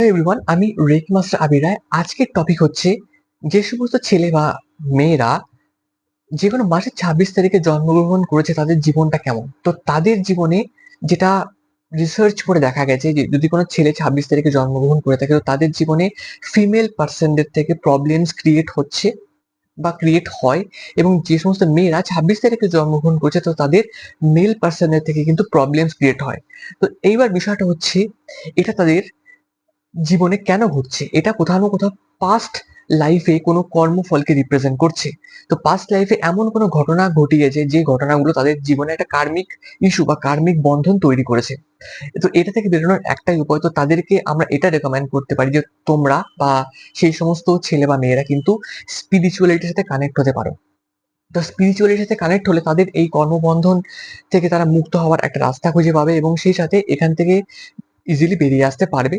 Everyone আমি rake master আবির রায় আজকের topic হচ্ছে যে সমস্ত ছেলে বা মেয়েরা যে কোনো মাসের ছাব্বিশ তারিখে জন্মগ্রহণ করেছে, তাদের জীবনটা কেমন? তো তাদের জীবনে যেটা রিসার্চ করে দেখা গেছে যে যদি কোনো ছেলে ছাব্বিশ তারিখে জন্মগ্রহণ করে থাকে, তো তাদের জীবনে ফিমেল পার্সনদের থেকে প্রবলেমস ক্রিয়েট হচ্ছে বা ক্রিয়েট হয় এবং যে সমস্ত মেয়েরা ছাব্বিশ তারিখে জন্মগ্রহণ করছে, তো তাদের মেল পার্সনের থেকে কিন্তু প্রবলেমস ক্রিয়েট হয়। তো এইবার বিষয়টা হচ্ছে, এটা তাদের জীবনে কেন ঘটছে? এটা কোথাও না কোথাও পাস্ট লাইফে কোনো কর্মফলকে রিপ্রেজেন্ট করছে। তো পাস্ট লাইফে এমন কোনো ঘটনা ঘটিয়েছে যে ঘটনাগুলো তাদের জীবনে একটা কার্মিক ইস্যু বা কার্মিক বন্ধন তৈরি করেছে। তো এটা থেকে বেরোনোর একটাই উপায় তো তাদেরকে আমরা এটা রেকমেন্ড করতে পারি যে তোমরা বা সেই সমস্ত ছেলে বা মেয়েরা কিন্তু স্পিরিচুয়ালিটির সাথে কানেক্ট হতে পারো। তো স্পিরিচুয়ালিটির সাথে কানেক্ট হলে তাদের এই কর্মবন্ধন থেকে তারা মুক্ত হওয়ার একটা রাস্তা খুঁজে পাবে এবং সেই সাথে এখান থেকে ইজিলি বেরিয়ে আসতে পারবে।